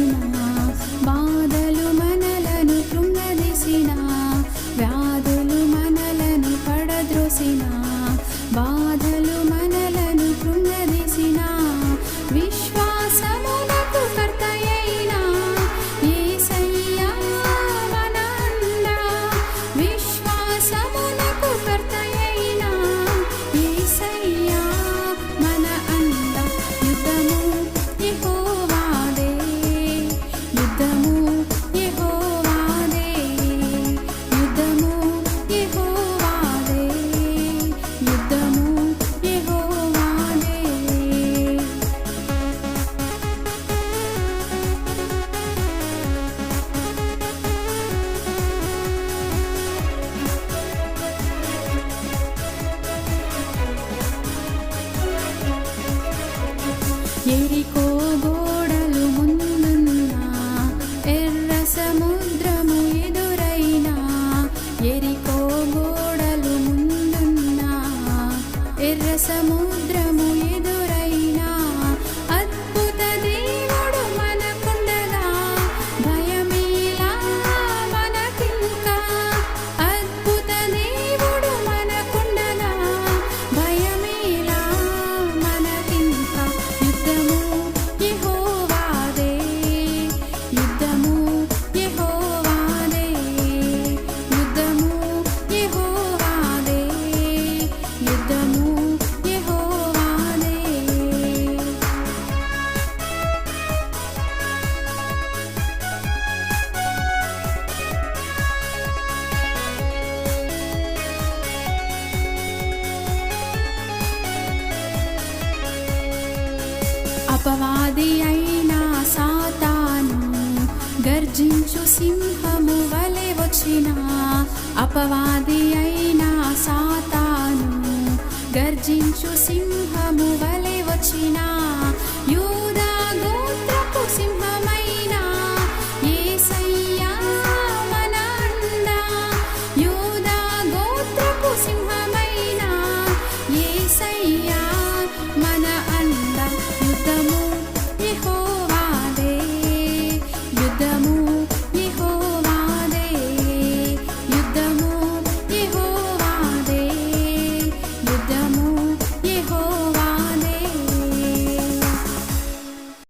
Marina. ఎరికో గోడలు ముందున్నా ఎర్ర సముద్రము ఎదురైనా ఎరికో గోడలు ముందున్నా ఎర్ర సముద్ర అపవాది అయిన సాతాను. గర్జించు సింహము వలె వచ్చిన అపవాది అయిన సాతాను. గర్జించు సింహము వలె వచ్చినా